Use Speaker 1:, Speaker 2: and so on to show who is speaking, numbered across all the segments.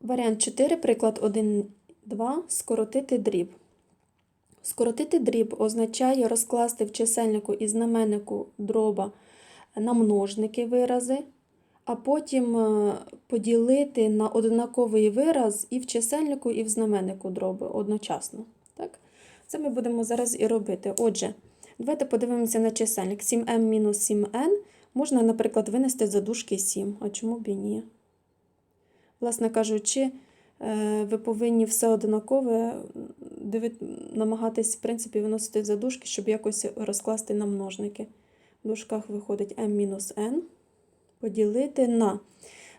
Speaker 1: Варіант 4, приклад 1, 2. Скоротити дріб. Скоротити дріб означає розкласти в чисельнику і знаменнику дроба на множники вирази, а потім е, поділити на однаковий вираз і в чисельнику, і в знаменнику дроби одночасно. Так? Це ми будемо зараз і робити. Отже, давайте подивимося на чисельник. 7m-7n можна, наприклад, винести за дужки 7. А чому б і ні? Власне кажучи, е, ви повинні все однакове намагатись, в принципі, виносити в задушки, щоб якось розкласти на множники. В дужках виходить m-n поділити на.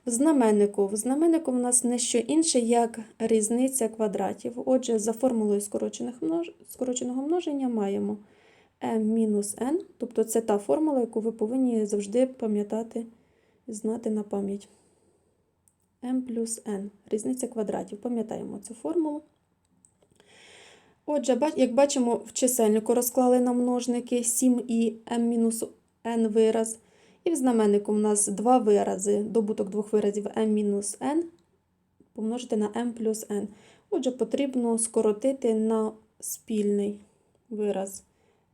Speaker 1: В знаменнику. В знаменнику в нас не що інше, як різниця квадратів. Отже, за формулою скороченого множення маємо m-n, тобто це та формула, яку ви повинні завжди пам'ятати, знати на пам'ять. M плюс n. Різниця квадратів. Пам'ятаємо цю формулу. Отже, як бачимо, в чисельнику розклали на множники 7 і m-n вираз. І в знаменнику у нас два вирази, добуток двох виразів m-n помножити на m плюс n. Отже, потрібно скоротити на спільний вираз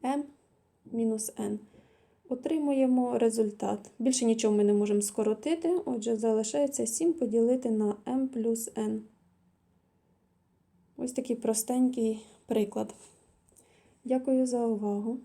Speaker 1: m мінус n. Отримуємо результат. Більше нічого ми не можемо скоротити, отже, залишається 7 поділити на m плюс n. Ось такий простенький приклад. Дякую за увагу.